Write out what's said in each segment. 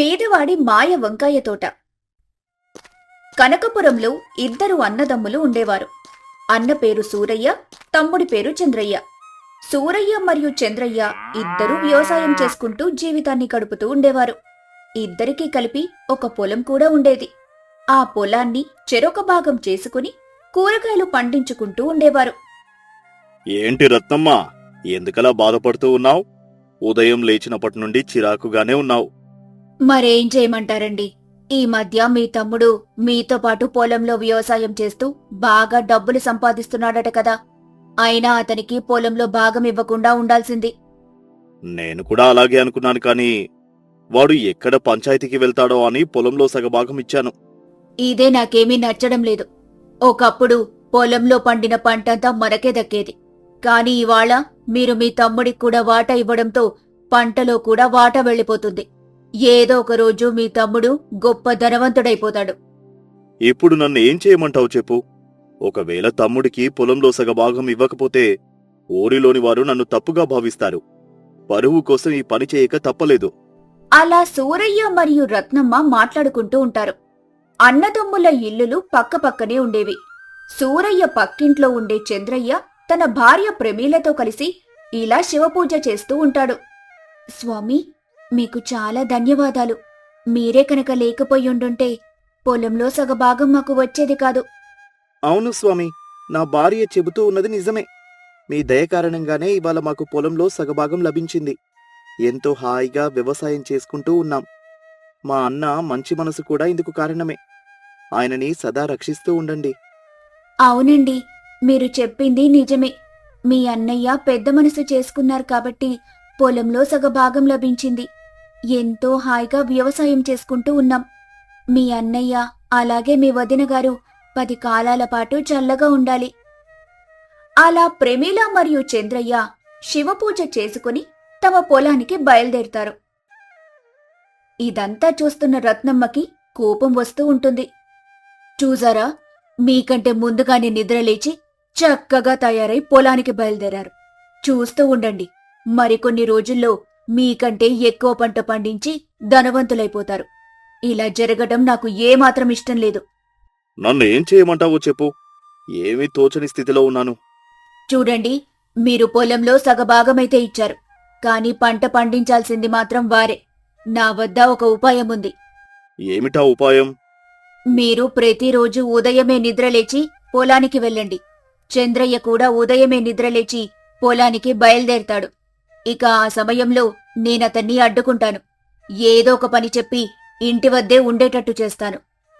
పేదవాడి మాయ వంకాయ తోట. కనకపురంలో ఇద్దరు అన్నదమ్ములు ఉండేవారు. అన్న పేరు సూరయ్య తమ్ముడి పేరు చంద్రయ్య. సూరయ్య మరియు చంద్రయ్య ఇద్దరూ వ్యవసాయం చేసుకుంటూ జీవితాన్ని గడుపుతూ ఉండేవారు. ఇద్దరికీ కలిపి ఒక పొలం కూడా ఉండేది. ఆ పొలాన్ని చెరొక భాగం చేసుకుని కూరగాయలు పండించుకుంటూ ఉండేవారు. ఏంటి రత్నమ్మ ఎందుకలా బాధపడుతూ ఉన్నావు? ఉదయం లేచినప్పటి నుండి చిరాకుగానే ఉన్నావు. మరేం చేయమంటారండి? ఈ మధ్య మీ తమ్ముడు మీతో పాటు పొలంలో వ్యవసాయం చేస్తూ బాగా డబ్బులు సంపాదిస్తున్నాడట కదా. అయినా అతనికి పొలంలో భాగం ఇవ్వకుండా ఉండాల్సింది. నేను కూడా అలాగే అనుకున్నాను కానీ వాడు ఎక్కడ పంచాయతీకి వెళ్తాడో అని పొలంలో సగభాగం ఇచ్చాను. ఇదే నాకేమీ నచ్చడం లేదు. ఒకప్పుడు పొలంలో పండిన పంటంతా మనకే దక్కేది. కాని ఇవాళ మీరు మీ తమ్ముడికి కూడా వాటా ఇవ్వడంతో పంటలో కూడా వాటా వెళ్ళిపోతుంది. ఏదో ఒక రోజు మీ తమ్ముడు గొప్ప ధనవంతుడైపోతాడు. ఇప్పుడు నన్ను ఏం చేయమంటావు చెప్పు? ఒకవేళ తమ్ముడికి పొలంలో సగభాగం ఇవ్వకపోతే ఊరిలోని వారు నన్ను తప్పుగా భావిస్తారు. పరువు కోసం ఈ పని చేయక తప్పలేదు. అలా సూరయ్య మరియు రత్నమ్మ మాట్లాడుకుంటూ ఉంటారు. అన్నదమ్ముల ఇల్లులు పక్కపక్కనే ఉండేవి. సూరయ్య పక్కింట్లో ఉండే చంద్రయ్య తన భార్య ప్రమీలతో కలిసి ఇలా శివపూజ చేస్తూ ఉంటాడు. స్వామి మీకు చాలా ధన్యవాదాలు. మీరే కనుక లేకపోయుండుంటే పొలంలో సగభాగం మాకు వచ్చేది కాదు. అవును స్వామి నా భార్య చెబుతూ ఉన్నది నిజమే. మీ దయ కారణంగానే ఇవాళ మాకు పొలంలో సగభాగం లభించింది. ఎంతో హాయిగా వ్యవసాయం చేసుకుంటూ ఉన్నాం. మా అన్న మంచి మనసు కూడా ఇందుకు కారణమే. ఆయనని సదా రక్షిస్తూ ఉండండి. అవునండి మీరు చెప్పింది నిజమే. మీ అన్నయ్య పెద్ద మనసు చేసుకున్నారు కాబట్టి పొలంలో సగభాగం లభించింది. ఎంతో హాయిగా వ్యవసాయం చేసుకుంటూ ఉన్నాం. మీ అన్నయ్య అలాగే మీ వదిన గారు పది కాలాల పాటు చల్లగా ఉండాలి. అలా ప్రమీల మరియు చంద్రయ్య శివపూజ చేసుకుని తమ పొలానికి బయలుదేరుతారు. ఇదంతా చూస్తున్న రత్నమ్మకి కోపం వస్తూ ఉంటుంది. చూసారా? మీకంటే ముందుగానే నిద్రలేచి చక్కగా తయారై పొలానికి బయలుదేరారు. చూస్తూ ఉండండి మరికొన్ని రోజుల్లో మీకంటే ఎక్కువ పంట పండించి ధనవంతులైపోతారు. ఇలా జరగడం నాకు ఏమాత్రం ఇష్టం లేదు. నన్ను ఏం చేయమంటావో చెప్పు. ఏమీ తోచని స్థితిలో ఉన్నాను. చూడండి మీరు పొలంలో సగభాగమైతే ఇచ్చారు. కానీ పంట పండించాల్సింది మాత్రం వారే. నా వద్ద ఒక ఉపాయం ఉంది. ఏమిటా ఉపాయం? మీరు ప్రతిరోజు ఉదయమే నిద్రలేచి పొలానికి వెళ్ళండి. చంద్రయ్య కూడా ఉదయమే నిద్రలేచి పొలానికి బయలుదేరతాడు. ఇక ఆ సమయంలో నేనతన్ని అడ్డుకుంటాను. ఏదో ఒక పని చెప్పి ఇంటి వద్దే ఉండేటట్టు చేస్తాను.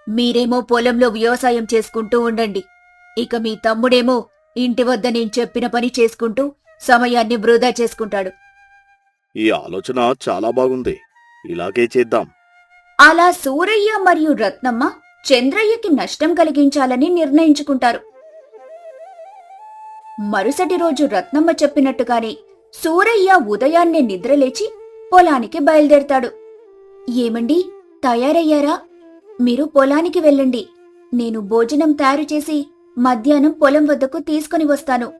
మీరేమో పొలంలో వ్యవసాయం చేసుకుంటూ ఉండండి. ఇక మీ తమ్ముడేమో ఇంటి వద్ద నేను చెప్పిన పని చేసుకుంటూ సమయాన్ని వృధా చేసుకుంటాడు. ఈ ఆలోచన చాలా బాగుంది. ఇలాగే చేద్దాం. అలా సూరయ్య మరియు రత్నమ్మ చంద్రయ్యకి నష్టం కలిగించాలని నిర్ణయించుకుంటారు. మరుసటి రోజు రత్నమ్మ చెప్పినట్టుగానే సూరయ్య ఉదయాన్నే నిద్రలేచి పొలానికి బయలుదేరతాడు. ఏమండి తయారయ్యారా? మీరు పొలానికి వెళ్ళండి. నేను భోజనం తయారు చేసి మధ్యాహ్నం పొలం వద్దకు తీసుకుని వస్తాను.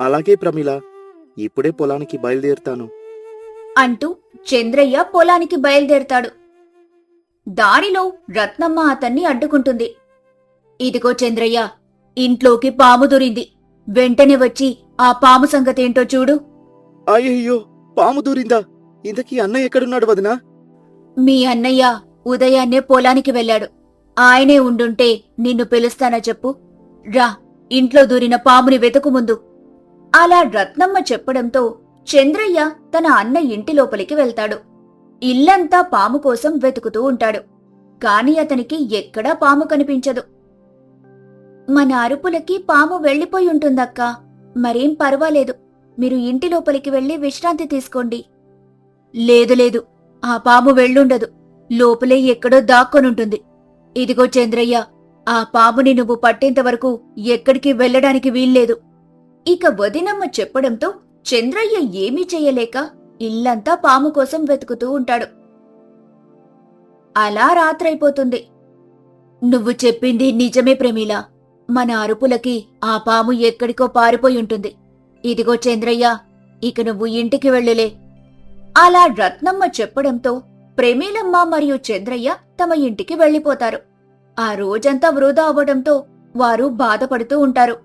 అలాగే ప్రమిళ ఇప్పుడే పొలానికి బయలుదేరుతాను. అంటూ చంద్రయ్య పొలానికి బయలుదేరతాడు. దారిలో రత్నమ్మ అతన్ని అడ్డుకుంటుంది. ఇదిగో చంద్రయ్య ఇంట్లోకి పాము దూరింది. వెంటనే వచ్చి ఆ పాము సంగతేంటో చూడు. అయ్యయ్యో పాము దూరిందా? ఇంతకీ అన్నయ్య ఎక్కడున్నాడు వదినా? మీ అన్నయ్య ఉదయాన్నే పొలానికి వెళ్ళాడు. ఆయనే ఉండుంటే నిన్ను పిలుస్తానా చెప్పు? రా ఇంట్లో దూరిన పాముని వెతుకు ముందు. అలా రత్నమ్మ చెప్పడంతో చంద్రయ్య తన అన్న ఇంటి లోపలికి వెళ్తాడు. ఇల్లంతా పాము కోసం వెతుకుతూ ఉంటాడు. కాని అతనికి ఎక్కడా పాము కనిపించదు. మన అరుపులకి పాము వెళ్ళిపోయి ఉంటుందక్కా. మరేం పర్వాలేదు. మీరు ఇంటి లోపలికి వెళ్ళి విశ్రాంతి తీసుకోండి. లేదు లేదు. ఆ పాము వెళ్ళుండదు. లోపలే ఎక్కడో దాక్కొనుంటుంది. ఇదిగో చంద్రయ్య ఆ పాముని నువ్వు పట్టేంత వరకు ఎక్కడికి వెళ్ళడానికి వీల్లేదు. ఇక వదినమ్మ చెప్పడంతో చంద్రయ్య ఏమీ చెయ్యలేక ఇల్లంతా పాము కోసం వెతుకుతూ ఉంటాడు. అలా రాత్రైపోతుంది. నువ్వు చెప్పింది నిజమే ప్రమీల. మన అరుపులకి ఆ పాము ఎక్కడికో పారిపోయి ఉంటుంది. ఇదిగో చంద్రయ్య ఇక నువ్వు ఇంటికి వెళ్ళులే. అలా రత్నమ్మ చెప్పడంతో ప్రేమీలమ్మ మరియు చంద్రయ్య తమ ఇంటికి వెళ్ళిపోతారు ఆ రోజంతా వృధా అవ్వడంతో వారు బాధపడుతూ ఉంటారు.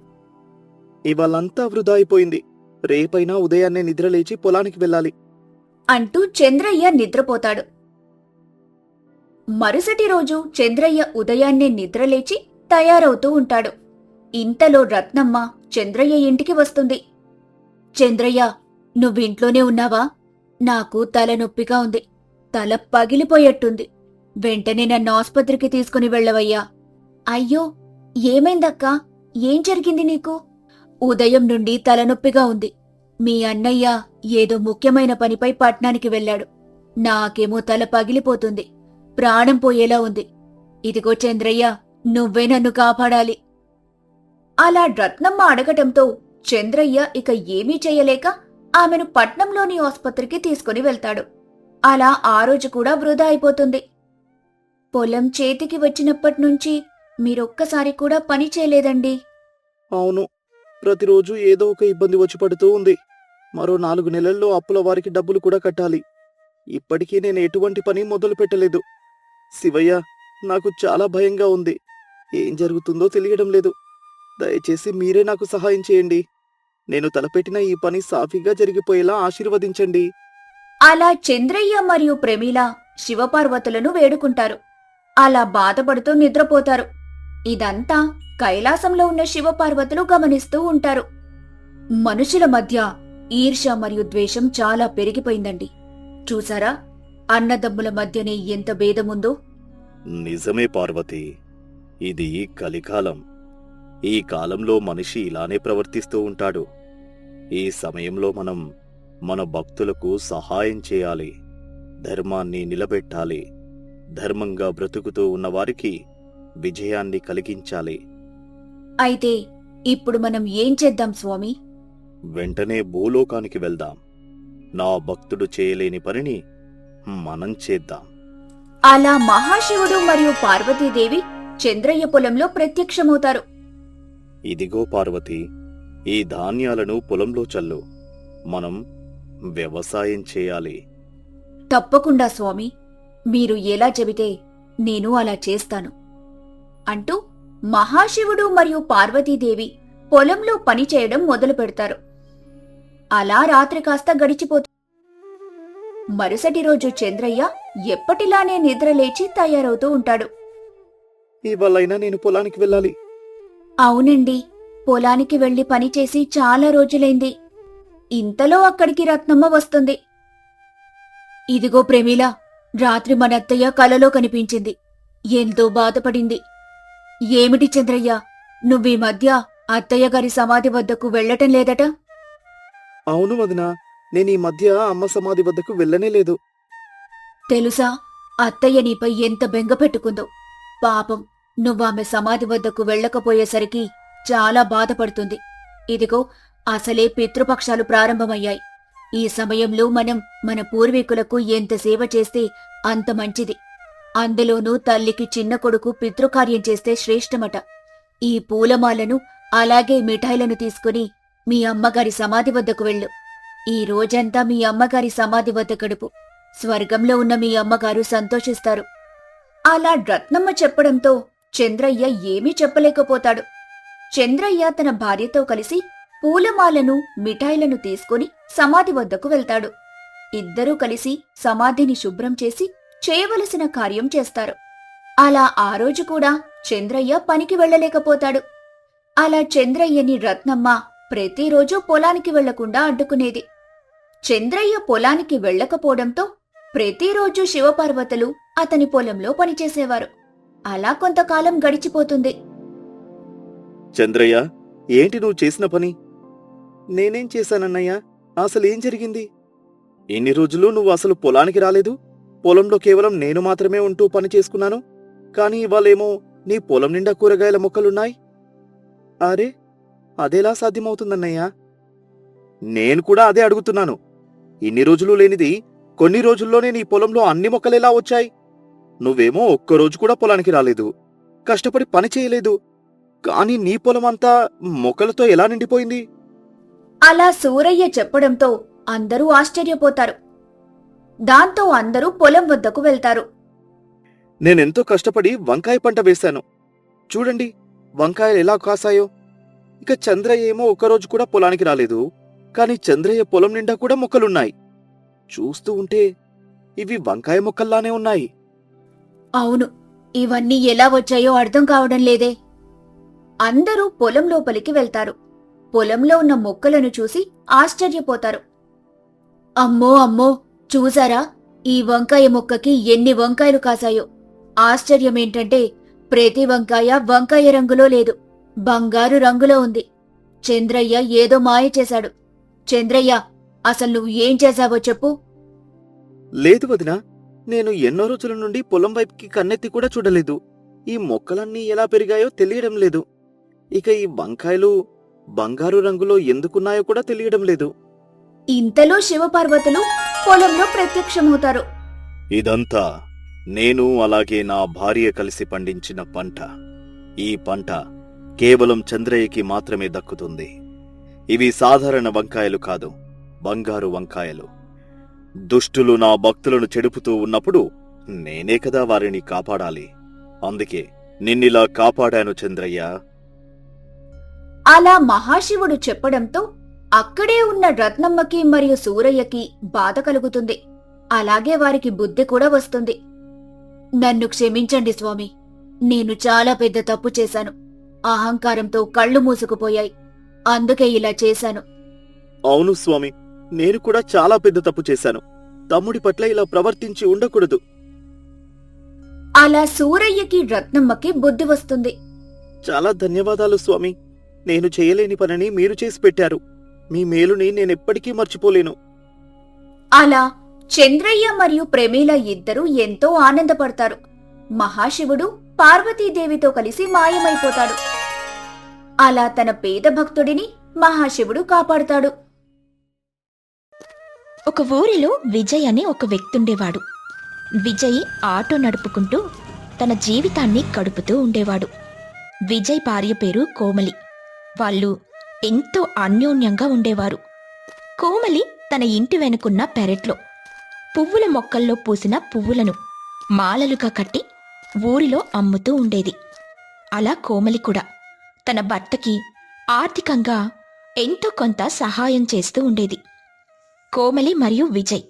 ఇవాళంతా వృధా అయిపోయింది. రేపైనా ఉదయాన్నే నిద్రలేచి పొలానికి వెళ్ళాలి. అంటూ చంద్రయ్య నిద్రపోతాడు. మరుసటి రోజు చంద్రయ్య ఉదయాన్నే నిద్రలేచి తయారవుతూ ఉంటాడు. ఇంతలో రత్నమ్మ చంద్రయ్య ఇంటికి వస్తుంది. చంద్రయ్య నువ్వింట్లోనే ఉన్నావా? నాకు తలనొప్పిగా ఉంది. తల పగిలిపోయేట్టుంది. వెంటనే నన్ను ఆస్పత్రికి తీసుకుని వెళ్ళవయ్యా. అయ్యో ఏమైందక్కా? ఏం జరిగింది నీకు? ఉదయం నుండి తలనొప్పిగా ఉంది. మీ అన్నయ్య ఏదో ముఖ్యమైన పనిపై పట్నానికి వెళ్ళాడు. నాకేమో తల పగిలిపోతుంది. ప్రాణం పోయేలా ఉంది. ఇదిగో చంద్రయ్య నువ్వే నన్ను కాపాడాలి. అలా రత్నమ్మ అడగటంతో చంద్రయ్య ఇక ఏమీ చేయలేక ఆమెను పట్నంలోని ఆసుపత్రికి తీసుకుని వెళ్తాడు. అలా ఆ రోజు కూడా వృధా అయిపోతుంది. పొలం చేతికి వచ్చినప్పటి నుంచి మీరొక్కసారి కూడా పని చేయలేదండి. అవును. ప్రతిరోజు ఏదో ఒక ఇబ్బంది వచ్చి పడుతూ ఉంది. మరో నాలుగు నెలల్లో అప్పుల వారికి డబ్బులు కూడా కట్టాలి. ఇప్పటికీ నేను ఎటువంటి పని మొదలు పెట్టలేదు. శివయ్య నాకు చాలా భయంగా ఉంది. ఏం జరుగుతుందో తెలియడం లేదు. దయచేసి మీరే నాకు సహాయం చేయండి. నేను తలపెట్టిన ఈ పని సాఫీగా జరిగిపోయేలా ఆశీర్వదించండి. అలా చంద్రయ్య మరియు ప్రమీల శివపార్వతులను వేడుకుంటారు. అలా బాధపడుతూ నిద్రపోతారు. ఇదంతా కైలాసంలో ఉన్న శివపార్వతులు గమనిస్తూ ఉంటారు. మనుషుల మధ్య ఈర్ష్య మరియు ద్వేషం చాలా పెరిగిపోయిందండి. చూసారా? అన్నదమ్ముల మధ్యనే ఎంత భేదముందో? నిజమే పార్వతి. ఇది కలికాలం. ఈ కాలంలో మనిషి ఇలానే ప్రవర్తిస్తూ ఉంటాడు. ఈ సమయంలో మనం మన భక్తులకు సహాయం చేయాలి. ధర్మాన్ని నిలబెట్టాలి. ధర్మంగా బ్రతుకుతూ ఉన్నవారికి విజయాన్ని కలిగించాలి. అయితే ఇప్పుడు మనం ఏం చేద్దాం స్వామి? వెంటనే భూలోకానికి వెళ్దాం. నా భక్తుడు చేయలేని పనిని మనం చేద్దాం. అలా మహాశివుడు మరియు పార్వతీదేవి చంద్రయ్య పొలంలో ప్రత్యక్షమవుతారు. ఇదిగో పార్వతి ఈ ధాన్యాలను పొలంలో చల్లు. మనం వ్యవసాయం చేయాలి. తప్పకుండా స్వామి. మీరు ఎలా చెబితే నేను అలా చేస్తాను. అంటూ మహాశివుడు మరియు పార్వతీదేవి పొలంలో పని చేయడం మొదలు పెడతారు. అలా రాత్రి కాస్త గడిచిపోతుంది మరుసటి రోజు చంద్రయ్య ఎప్పటిలానే నిద్రలేచి తయారవుతూ ఉంటాడు. ఇవాళైనా నేను పొలానికి వెళ్ళాలి. అవునండి పొలానికి వెళ్ళి పనిచేసి చాలా రోజులైంది. ఇంతలో అక్కడికి రత్నమ్మ వస్తుంది. ఇదిగో ప్రేమిలా రాత్రి మన అత్తయ్య కలలో కనిపించింది. ఎంతో బాధపడింది. ఏమిటి చంద్రయ్య నువ్వీ మధ్య అత్తయ్య గారి సమాధి వద్దకు వెళ్ళటం లేదట? అవును వదినా నేను ఈ మధ్య అమ్మ సమాధి వద్దకు వెళ్ళనే లేదు. తెలుసా అత్తయ్య నీపై ఎంత బెంగ పెట్టుకుందో. పాపం నువ్వామె సమాధి వద్దకు వెళ్ళకపోయేసరికి చాలా బాధపడుతుంది. ఇదిగో అసలే పితృపక్షాలు ప్రారంభమయ్యాయి. ఈ సమయంలో మనం మన పూర్వీకులకు ఎంత సేవ చేస్తే అంత మంచిది. అందులోనూ తల్లికి చిన్న కొడుకు పితృకార్యం చేస్తే శ్రేష్టమట. ఈ పూలమాలను అలాగే మిఠాయిలను తీసుకుని మీ అమ్మగారి సమాధి వద్దకు వెళ్ళు. ఈ రోజంతా మీ అమ్మగారి సమాధి వద్ద గడుపు. స్వర్గంలో ఉన్న మీ అమ్మగారు సంతోషిస్తారు. అలా రత్నమ్మ చెప్పడంతో చంద్రయ్య ఏమీ చెప్పలేకపోతాడు. చంద్రయ్య తన భార్యతో కలిసి పూలమాలను మిఠాయిలను తీసుకుని సమాధి వద్దకు వెళ్తాడు. ఇద్దరూ కలిసి సమాధిని శుభ్రం చేసి చేయవలసిన కార్యం చేస్తారు. అలా ఆ రోజు కూడా చంద్రయ్య పనికి వెళ్ళలేకపోతాడు. అలా చంద్రయ్యని రత్నమ్మ ప్రతిరోజు పొలానికి వెళ్ళకుండా అడ్డుకునేది. చంద్రయ్య పొలానికి వెళ్ళకపోవడంతో ప్రతిరోజు శివపార్వతులు అతని పొలంలో పనిచేసేవారు. అలా కొంతకాలం గడిచిపోతుంది. చంద్రయ్య ఏంటి నువ్వు చేసిన పని? నేనేం చేశానన్నయ్యా? అసలేం జరిగింది? ఇన్ని రోజులు నువ్వు అసలు పొలానికి రాలేదు? పొలంలో కేవలం నేను మాత్రమే ఉంటూ పని చేసుకున్నాను? కానీ ఇవాళేమో నీ పొలం నిండా కూరగాయల మొక్కలున్నాయి? అరే అదెలా సాధ్యమవుతుందన్నయ్యా? నేను కూడా అదే అడుగుతున్నాను. ఇన్ని రోజులు లేనిది కొన్ని రోజుల్లోనే నీ పొలంలో అన్ని మొక్కలెలా వచ్చాయి? నువ్వేమో ఒక్కరోజు కూడా పొలానికి రాలేదు. కష్టపడి పని చేయలేదు. కానీ నీ పొలమంతా మొక్కలతో ఎలా నిండిపోయింది? అలా సూరయ్య చెప్పడంతో అందరూ ఆశ్చర్యపోతారు. దాంతో అందరూ పొలం వద్దకు వెళ్తారు. నేనెంతో కష్టపడి వంకాయ పంట వేశాను. చూడండి వంకాయలు ఎలా కాసాయో. ఇక చంద్రయ్య ఏమో ఒకరోజు కూడా పొలానికి రాలేదు. కాని చంద్రయ్య పొలం నిండా కూడా మొక్కలున్నాయి. చూస్తూ ఉంటే ఇవి వంకాయ మొక్కల్లానే ఉన్నాయి. అవును. ఇవన్నీ ఎలా వచ్చాయో అర్థం కావడం లేదే. అందరూ పొలం లోపలికి వెళ్తారు. పొలంలో ఉన్న మొక్కలను చూసి ఆశ్చర్యపోతారు. అమ్మో అమ్మో! చూసారా? ఈ వంకాయ మొక్కకి ఎన్ని వంకాయలు కాసాయో ఆశ్చర్యమేంటంటే ప్రతి వంకాయ వంకాయ రంగులో లేదు. బంగారు రంగులో ఉంది. చంద్రయ్య ఏదో మాయ చేశాడు. చంద్రయ్య అసలు నువ్వు ఏం చేశావో చెప్పు. లేదు వదినా నేను ఎన్నో రోజుల నుండి పొలం వైపుకి కన్నెత్తి కూడా చూడలేదు. ఈ మొక్కలన్నీ ఎలా పెరిగాయో తెలియడం లేదు. ఇక ఈ వంకాయలు బంగారు రంగులో ఎందుకున్నాయో కూడా తెలియడం లేదు. ఇంతలో శివపార్వతులు పొలంలో ప్రత్యక్షమవుతారు. ఇదంతా నేను అలాగే నా భార్య కలిసి పండించిన పంట. ఈ పంట కేవలం చంద్రయ్యకి మాత్రమే దక్కుతుంది. ఇవి సాధారణ వంకాయలు కాదు బంగారు వంకాయలు. దుష్టులు నా భక్తులను చెడుపుతూ ఉన్నప్పుడు నేనే కదా వారిని కాపాడాలి. అందుకే నిన్నిలా కాపాడాను చంద్రయ్య. అలా మహాశివుడు చెప్పడంతో అక్కడే ఉన్న రత్నమ్మకి మరియు సూరయ్యకి బాధ కలుగుతుంది. అలాగే వారికి బుద్ధి కూడా వస్తుంది. నన్ను క్షమించండి స్వామి. నేను చాలా పెద్ద తప్పు చేశాను. అహంకారంతో కళ్ళు మూసుకుపోయాయి. అందుకే ఇలా చేశాను. అవును స్వామి. నేను కూడా చాలా పెద్ద తప్పు చేశాను. తమ్ముడి పట్ల ఇలా ప్రవర్తించి ఉండకూడదు. అలా సూరయ్యకి రత్నమ్మకి బుద్ధి వస్తుంది. చాలా ధన్యవాదాలు స్వామి. నేను చేయలేని పనిని మీరు చేసి పెట్టారు. మీ మేలుని నేనెప్పటికీ మర్చిపోలేను. అలా చంద్రయ్య మరియు ప్రమీల ఇద్దరూ ఎంతో ఆనందపడతారు. మహాశివుడు పార్వతీదేవితో కలిసి మాయమైపోతాడు. అలా తన పేద భక్తుడిని మహాశివుడు కాపాడుతాడు. ఒక ఊరిలో విజయ్ అనే ఒక వ్యక్తి ఉండేవాడు విజయ్ ఆటో నడుపుకుంటూ తన జీవితాన్ని గడుపుతూ ఉండేవాడు. విజయ్ భార్య పేరు కోమలి. వాళ్ళు ఎంతో అన్యోన్యంగా ఉండేవారు. కోమలి తన ఇంటి వెనుకున్న పెరట్లో పువ్వుల మొక్కల్లో పూసిన పువ్వులను మాలలుగా కట్టి ఊరిలో అమ్ముతూ ఉండేది. అలా కోమలి కూడా తన భర్తకి ఆర్థికంగా ఎంతో కొంత సహాయం చేస్తూ ఉండేది. కోమలి మరియు విజయ్.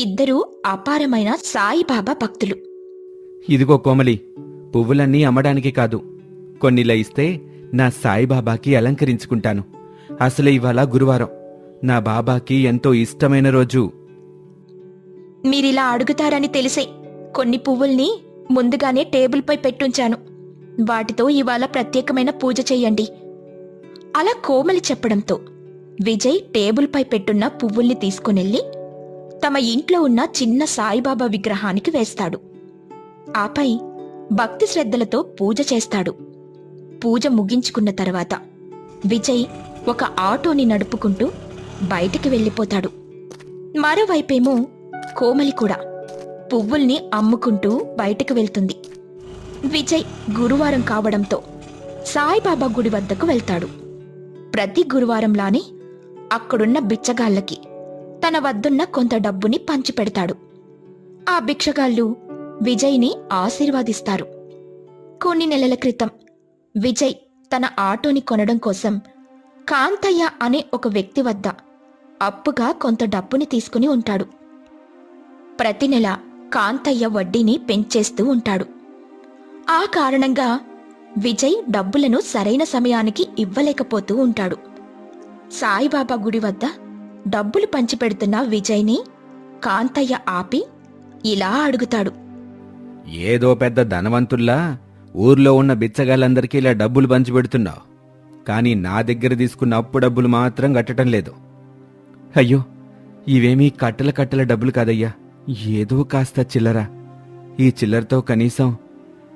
ఇద్దరూ అపారమైన సాయిబాబా భక్తులు. ఇదిగో కోమలి పువ్వులన్నీ అమ్మడానికి కాదు. కొన్నిలా ఇస్తే నా సాయిబాబాకి అలంకరించుకుంటాను. అసలు ఇవాళ గురువారం. నా బాబాకి ఎంతో ఇష్టమైన రోజు. మీరిలా అడుగుతారని తెలిసే కొన్ని పువ్వుల్ని ముందుగానే టేబుల్పై పెట్టుంచాను. వాటితో ఇవాళ ప్రత్యేకమైన పూజ చెయ్యండి అలా కోమలి చెప్పడంతో విజయ్ టేబుల్పై పెట్టున్న పువ్వుల్ని తీసుకునెళ్ళి తమ ఇంట్లో ఉన్న చిన్న సాయిబాబా విగ్రహానికి వేస్తాడు. ఆపై భక్తి శ్రద్ధలతో పూజ చేస్తాడు. పూజ ముగించుకున్న తర్వాత విజయ్ ఒక ఆటోని నడుపుకుంటూ బయటికి వెళ్ళిపోతాడు. మరోవైపేమో కోమలి కూడా పువ్వుల్ని అమ్ముకుంటూ బయటకు వెళ్తుంది. విజయ్ గురువారం కావడంతో సాయిబాబా గుడి వద్దకు వెళ్తాడు. ప్రతి గురువారంలానే అక్కడున్న బిచ్చగాళ్ళకి తన వద్దున్న కొంత డబ్బుని పంచిపెడతాడు. ఆ భిక్షగాళ్ళు విజయ్ని ఆశీర్వాదిస్తారు. కొన్ని నెలల క్రితం విజయ్ తన ఆటోని కొనడం కోసం కాంతయ్య అనే ఒక వ్యక్తి వద్ద అప్పుగా కొంత డబ్బుని తీసుకుని ఉంటాడు. ప్రతి నెల కాంతయ్య వడ్డీని పెంచేస్తూ ఉంటాడు. ఆ కారణంగా విజయ్ డబ్బులను సరైన సమయానికి ఇవ్వలేకపోతూ ఉంటాడు. సాయిబాబా గుడి వద్ద డబ్బులు పంచిపెడుతున్న విజయ్ని కాంతయ్య ఆపి ఇలా అడుగుతాడు. ఏదో పెద్ద ధనవంతుల్లా ఊర్లో ఉన్న బిచ్చగాళ్ళందరికీ ఇలా డబ్బులు పంచిపెడుతున్నావు. కానీ నా దగ్గర తీసుకున్న అప్పు డబ్బులు మాత్రం కట్టడం లేదు. అయ్యో ఇవేమీ కట్టల కట్టల డబ్బులు కాదయ్యా. ఏదో కాస్త చిల్లర. ఈ చిల్లరతో కనీసం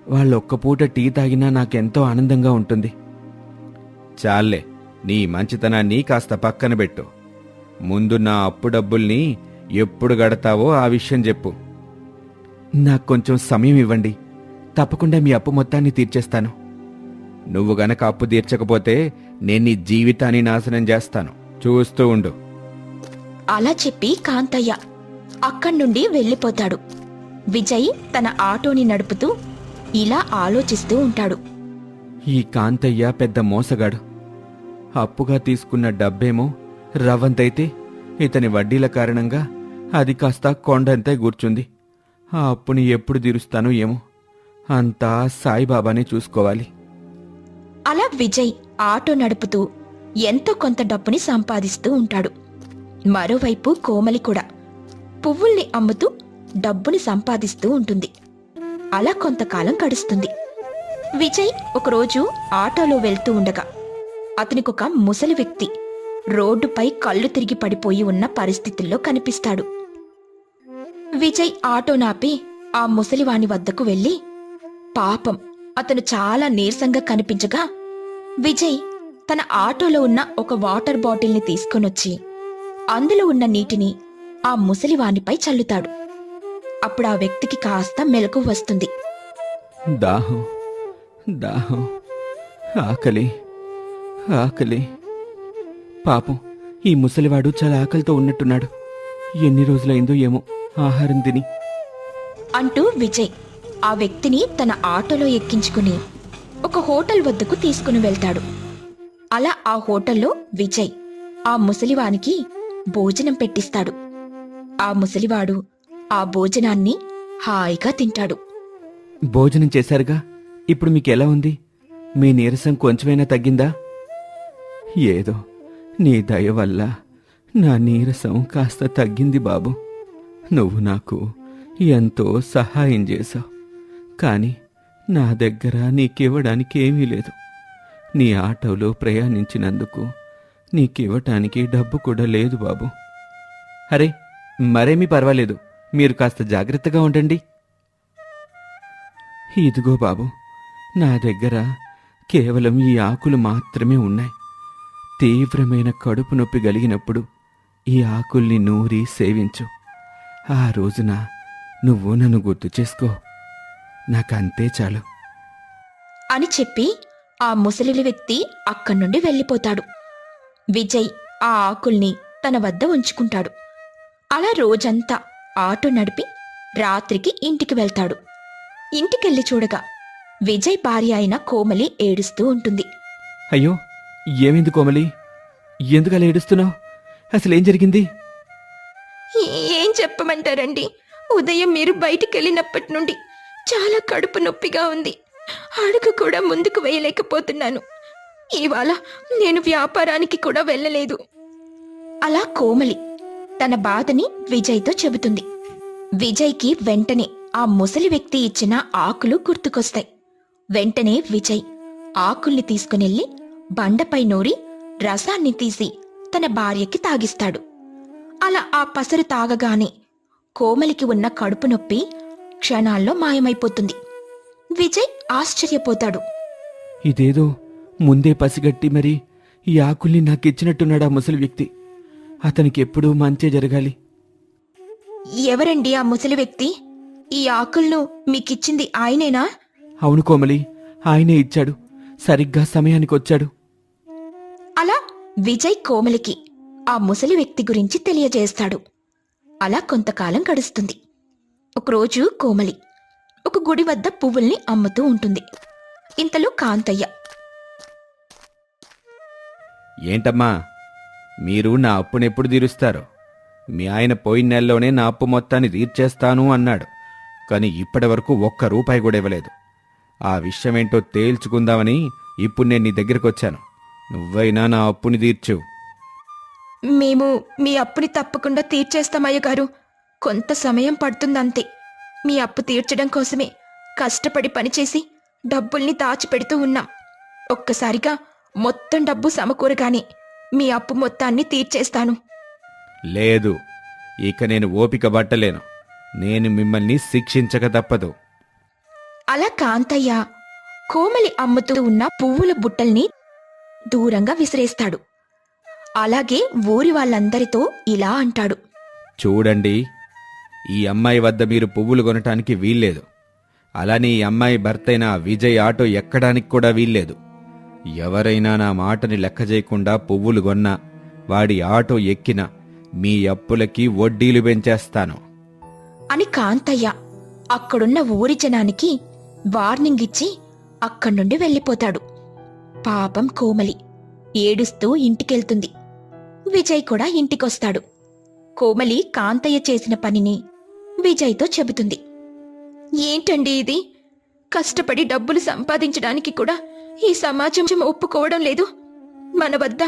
వాళ్ళొక్క పూట టీ తాగినా నాకెంతో ఆనందంగా ఉంటుంది. చాలే నీ మంచితనాన్ని కాస్త పక్కన పెట్టు. ముందు నా అప్పు డబ్బుల్ని ఎప్పుడు గడతావో ఆ విషయం చెప్పు. నాకు కొంచెం సమయం ఇవ్వండి. తప్పకుండా మీ అప్పు మొత్తాన్ని తీర్చేస్తాను. నువ్వు గనక అప్పు తీర్చకపోతే నేను నీ జీవితాన్ని నాశనం చేస్తాను. చూస్తూ ఉండు. అలా చెప్పి కాంతయ్య అక్కడి నుండి వెళ్ళిపోతాడు. విజయ్ తన ఆటోని నడుపుతూ ఇలా ఆలోచిస్తూ ఉంటాడు. ఈ కాంతయ్య పెద్ద మోసగాడు. అప్పుగా తీసుకున్న డబ్బేమో రవంతైతే ఇతని వడ్డీల కారణంగా అది కాస్త కొండంతే కూర్చుంది ఆ అప్పుని ఎప్పుడు తీరుస్తానో ఏమో అంతా సాయిబాబానే చూసుకోవాలి. అలా విజయ్ ఆటో నడుపుతూ ఎంతో కొంత డబ్బుని సంపాదిస్తూ ఉంటాడు. మరోవైపు కోమలి కూడా పువ్వుల్ని అమ్ముతూ డబ్బుని సంపాదిస్తూ ఉంటుంది. అలా కొంతకాలం గడుస్తుంది. విజయ్ ఒకరోజు ఆటోలో వెళ్తూ ఉండగా అతనికొక ముసలి వ్యక్తి. రోడ్డుపై కళ్ళు తిరిగి పడిపోయి ఉన్న పరిస్థితుల్లో కనిపిస్తాడు. విజయ్ ఆటో నాపి ఆ ముసలివాని వద్దకు వెళ్ళి పాపం అతను చాలా నీరసంగా కనిపించగా విజయ్ తన ఆటోలో ఉన్న ఒక వాటర్ బాటిల్ని తీసుకొనొచ్చి అందులో ఉన్న నీటిని ఆ ముసలివానిపై చల్లుతాడు. అప్పుడు ఆ వ్యక్తికి కాస్త మెలకు వస్తుంది. దాహం దాహం ఆకలి ఆకలి. పాపం ఈ ముసలివాడు చాలా ఆకలితో ఉన్నట్టున్నాడు. ఎన్ని రోజులైందో ఏమో ఆహారం తిని. అంటూ విజయ్ ఆ వ్యక్తిని తన ఆటోలో ఎక్కించుకుని ఒక హోటల్ వద్దకు తీసుకుని వెళ్తాడు. అలా ఆ హోటల్లో విజయ్ ఆ ముసలివానికి భోజనం పెట్టిస్తాడు. ఆ ముసలివాడు ఆ భోజనాన్ని హాయిగా తింటాడు. భోజనం చేశారుగా? ఇప్పుడు మీకు ఎలా ఉంది? మీ నీరసం కొంచెమైనా తగ్గిందా? ఏదో నీ దయ వల్ల నా నీరసం కాస్త తగ్గింది బాబు. నువ్వు నాకు ఎంతో సహాయం చేశావు. కానీ నా దగ్గర నీకివ్వడానికి ఏమీ లేదు. నీ ఆటోలో ప్రయాణించినందుకు నీకివ్వటానికి డబ్బు కూడా లేదు బాబు. అరే మరేమీ పర్వాలేదు. మీరు కాస్త జాగ్రత్తగా ఉండండి. ఇదిగో బాబు నా దగ్గర కేవలం ఈ ఆకులు మాత్రమే ఉన్నాయి. తీవ్రమైన కడుపు నొప్పి కలిగినప్పుడు ఈ ఆకుల్ని నూరి సేవించు. ఆ రోజున నువ్వు నన్ను గుర్తు చేసుకో. నాకంతే చాలు. అని చెప్పి ఆ ముసలి వ్యక్తి అక్కడి నుండి వెళ్ళిపోతాడు. విజయ్ ఆ ఆకుల్ని తన వద్ద ఉంచుకుంటాడు. అలా రోజంతా ఆటో నడిపి రాత్రికి ఇంటికి వెళ్తాడు. ఇంటికెళ్ళి చూడగా విజయ్ భార్య అయిన కోమలి ఏడుస్తూ ఉంటుంది. అయ్యో! ఏమైంది కోమలి ఎందుకలా ఏడుస్తున్నావు? అసలేం జరిగింది? ఏం చెప్పమంటారండి? ఉదయం మీరు బయటికెళ్ళినప్పటి నుండి చాలా కడుపు నొప్పిగా ఉంది. అడుగు కూడా ముందుకు వేయలేకపోతున్నాను. ఇవాళ నేను వ్యాపారానికి కూడా వెళ్ళలేదు. అలా కోమలి తన బాధని విజయ్తో చెబుతుంది. విజయ్కి వెంటనే ఆ ముసలి వ్యక్తి ఇచ్చిన ఆకులు గుర్తుకొస్తాయి. వెంటనే విజయ్ ఆకుల్ని తీసుకునెళ్ళి బండపై నూరి రసాన్ని తీసి తన భార్యకి తాగిస్తాడు. అలా ఆ పసరు తాగగానే కోమలికి ఉన్న కడుపు నొప్పి క్షణాల్లో మాయమైపోతుంది. విజయ్ ఆశ్చర్యపోతాడు. ఇదేదో ముందే పసిగట్టి మరి ఈ ఆకుల్ని నాకిచ్చినట్టున్నాడా ముసలి వ్యక్తి? అతనికి ఎప్పుడూ మంచే జరగాలి. ఎవరండి ఆ ముసలి వ్యక్తి? ఈ ఆకులను మీకిచ్చింది ఆయనేనా? అవును కోమలి ఆయనే ఇచ్చాడు. సరిగ్గా సమయానికి వచ్చాడు విజయ్ కోమలికి ఆ ముసలి వ్యక్తి గురించి తెలియజేస్తాడు. అలా కొంతకాలం గడుస్తుంది. ఒకరోజు కోమలి ఒక గుడి వద్ద పువ్వుల్ని అమ్ముతూ ఉంటుంది. ఇంతలో కాంతయ్య ఏంటమ్మా? మీరు నా అప్పునెప్పుడు తీరుస్తారు? మీ ఆయన పోయిన నెలలోనే నా అప్పు మొత్తాన్ని తీర్చేస్తాను అన్నాడు. కానీ ఇప్పటి వరకు ఒక్క రూపాయి కూడా ఇవ్వలేదు. ఆ విషయమేంటో తేల్చుకుందామని ఇప్పుడు నేను నీ దగ్గరికి వచ్చాను నువ్వైనా నా అప్పుని తీర్చు మేము మీ అప్పుని తప్పకుండా తీర్చేస్తామయ్య గారు కొంత సమయం పడుతుందంతే. మీ అప్పు తీర్చడం కోసమే కష్టపడి పనిచేసి డబ్బుల్ని దాచిపెడుతూ ఉన్నాం. ఒక్కసారిగా మొత్తం డబ్బు సమకూరగానే మీ అప్పు మొత్తాన్ని తీర్చేస్తాను. లేదు. ఇక నేను ఓపిక పట్టలేను. నేను మిమ్మల్ని శిక్షించక తప్పదు. అలా కాంతయ్య కోమలి అమ్ముతూ ఉన్న పువ్వుల బుట్టల్ని దూరంగా విసిరేస్తాడు. అలాగే ఊరి వాళ్ళందరితో ఇలా అంటాడు. చూడండి ఈ అమ్మాయి వద్ద మీరు పువ్వులు కొనటానికి వీల్లేదు. అలానే ఈ అమ్మాయి భర్తైన విజయ్ ఆటో ఎక్కడానికి కూడా వీల్లేదు. ఎవరైనా నా మాటని లెక్క చేయకుండా పువ్వులు కొన్నా వాడి ఆటో ఎక్కినా మీ అప్పులకి వడ్డీలు పెంచేస్తాను. అని కాంతయ్య అక్కడున్న ఊరి జనానికి వార్నింగ్ ఇచ్చి అక్కడి నుండి వెళ్ళిపోతాడు. పాపం కోమలి. ఏడుస్తూ ఇంటికెళ్తుంది. విజయ్ కూడా ఇంటికొస్తాడు. కోమలి కాంతయ్య చేసిన పనిని విజయ్తో చెబుతుంది. ఏంటండి ఇది? కష్టపడి డబ్బులు సంపాదించడానికి కూడా ఈ సమాజం ఒప్పుకోవడం లేదు. మన వద్ద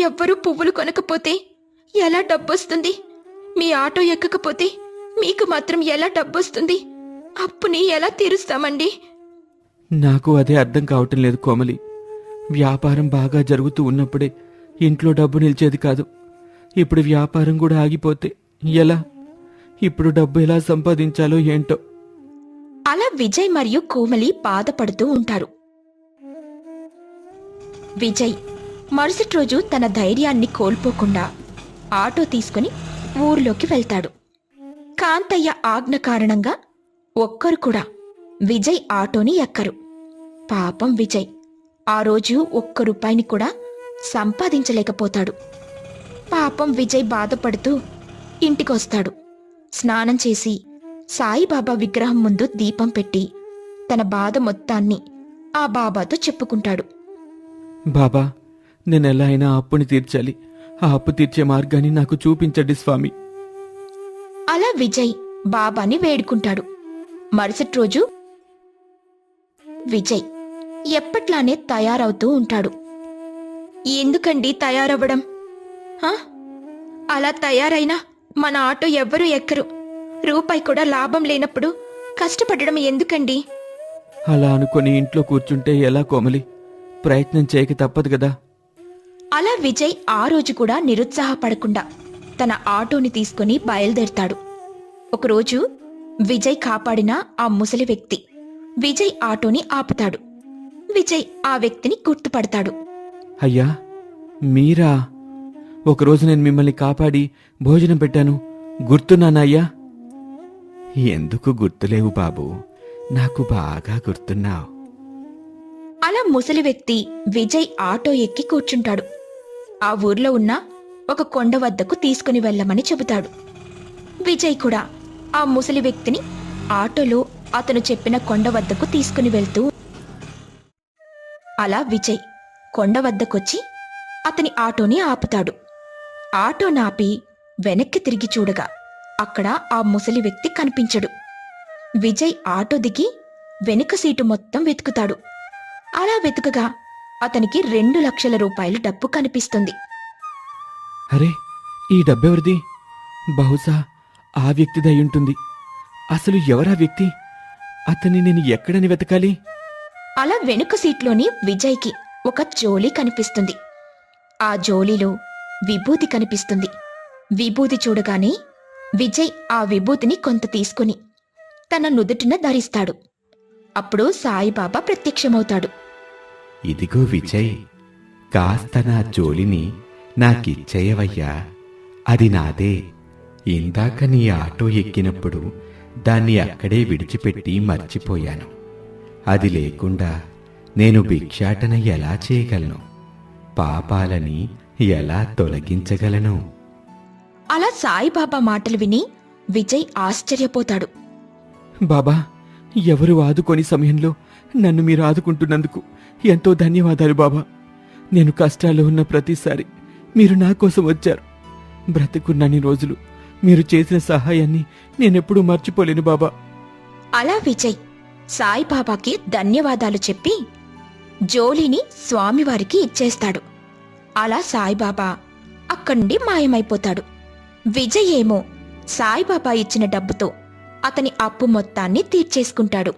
ఎవ్వరూ పువ్వులు కొనకపోతే ఎలా డబ్బొస్తుంది? మీ ఆటో ఎక్కకపోతే మీకు మాత్రం ఎలా డబ్బొస్తుంది? అప్పుని ఎలా తీరుస్తామండి? నాకు అదే అర్థం కావటం లేదు కోమలి. వ్యాపారం బాగా జరుగుతూ ఉన్నప్పుడే ఇంట్లో డబ్బు నిలిచేది కాదు. ఇప్పుడు వ్యాపారం కూడా ఆగిపోతే ఎలా? ఇప్పుడు డబ్బు ఎలా సంపాదించాలో ఏంటో? అలా విజయ్ మరియు కోమలి బాధపడుతూ ఉంటారు. విజయ్ మరుసటి రోజు తన ధైర్యాన్ని కోల్పోకుండా ఆటో తీసుకుని ఊర్లోకి వెళ్తాడు. కాంతయ్య ఆజ్ఞ కారణంగా ఒక్కరు కూడా విజయ్ ఆటోని ఎక్కరు. పాపం విజయ్ ఆ రోజు ఒక్క రూపాయిని కూడా సంపాదించలేకపోతాడు. పాపం విజయ్ బాధపడుతూ ఇంటికొస్తాడు. స్నానం చేసి సాయిబాబా విగ్రహం ముందు దీపం పెట్టి తన బాధ మొత్తాన్ని ఆ బాబాతో చెప్పుకుంటాడు. బాబా నేను ఎలా అయినా ఆ అప్పుని తీర్చాలి. ఆ అప్పు తీర్చే మార్గాన్ని నాకు చూపించండి స్వామి. అలా విజయ్ బాబాని వేడుకుంటాడు. మరుసటి రోజు విజయ్ ఎప్పట్లానే తయారవుతూ ఉంటాడు. ఎందుకండి తయారవ్వడం? అలా తయారైనా మన ఆటో ఎవ్వరూ ఎక్కరు. రూపాయి కూడా లాభం లేనప్పుడు కష్టపడడం ఎందుకండి? అలా అనుకొని ఇంట్లో కూర్చుంటే ఎలా కోమలి? ప్రయత్నం చేయక తప్పదు కదా. అలా విజయ్ ఆ రోజు కూడా నిరుత్సాహపడకుండా తన ఆటోని తీసుకుని బయలుదేరతాడు. ఒకరోజు విజయ్ కాపాడిన ఆ ముసలి వ్యక్తి విజయ్ ఆటోని ఆపుతాడు. విజయ్ ఆ వ్యక్తిని గుర్తుపడతాడు. అయ్యా మీరా? ఒకరోజు నేను మిమ్మల్ని కాపాడి భోజనం పెట్టాను. గుర్తున్నానా అయ్యా ఎందుకు గుర్తులేవు బాబు? నాకు బాగా గుర్తున్నావు. అలా ముసలి వ్యక్తి విజయ్ ఆటో ఎక్కి కూర్చుంటాడు. ఆ ఊర్లో ఉన్న ఒక కొండ వద్దకు తీసుకుని వెళ్ళమని చెబుతాడు. విజయ్ కూడా ఆ ముసలి వ్యక్తిని ఆటోలో అతను చెప్పిన కొండ వద్దకు తీసుకుని వెళ్తూ అలా విజయ్ కొండ వద్దకొచ్చి అతని ఆటోని ఆపుతాడు. ఆటో నాపి వెనక్కి తిరిగి చూడగా అక్కడ ఆ ముసలి వ్యక్తి కనిపించడు. విజయ్ ఆటో దిగి వెనుక సీటు మొత్తం వెతుకుతాడు. అలా వెతుకగా అతనికి రెండు లక్షల రూపాయల డబ్బు కనిపిస్తుంది. అరే ఈ డబ్బెవరిది? బహుశా ఆ వ్యక్తిదై ఉంటుంది అసలు ఎవరా వ్యక్తి? అతన్ని నేను ఎక్కడని వెతకాలి? అలా వెనుక సీట్లోని విజయ్కి ఒక జోలీ కనిపిస్తుంది. ఆ జోలీలో విభూతి కనిపిస్తుంది. విభూతి చూడగానే విజయ్ ఆ విభూతిని కొంత తీసుకుని తన నుదుటిన ధరిస్తాడు. అప్పుడు సాయిబాబా ప్రత్యక్షమవుతాడు. ఇదిగో విజయ్ కాస్త నా జోలిని నాకిచ్చేయవయ్యా. అది నాదే. ఇందాక నీ ఆటో ఎక్కినప్పుడు దాన్ని అక్కడే విడిచిపెట్టి మర్చిపోయాను. అది లేకుండా నేను భిక్షాటన ఎలా చేయగలను. పాపాలని ఎలా తొలగించగలను? అలా సాయిబాబా మాటలు విని విజయ్ ఆశ్చర్యపోతాడు. బాబా ఎవరు ఆదుకొని సమయంలో నన్ను మీరు ఆదుకుంటున్నందుకు ఎంతో ధన్యవాదాలు బాబా. నేను కష్టాల్లో ఉన్న ప్రతిసారి మీరు నా కోసం వచ్చారు. బ్రతికున్నన్ని రోజులు మీరు చేసిన సహాయాన్ని నేనెప్పుడూ మర్చిపోలేను బాబా. అలా విజయ్ సాయిబాబాకి ధన్యవాదాలు చెప్పి జోలీని స్వామివారికి ఇచ్చేస్తాడు. అలా సాయిబాబా అక్కడి మాయమైపోతాడు. విజయ్ ఏమో సాయిబాబా ఇచ్చిన డబ్బుతో అతని అప్పు మొత్తాన్ని తీర్చేసుకుంటాడు.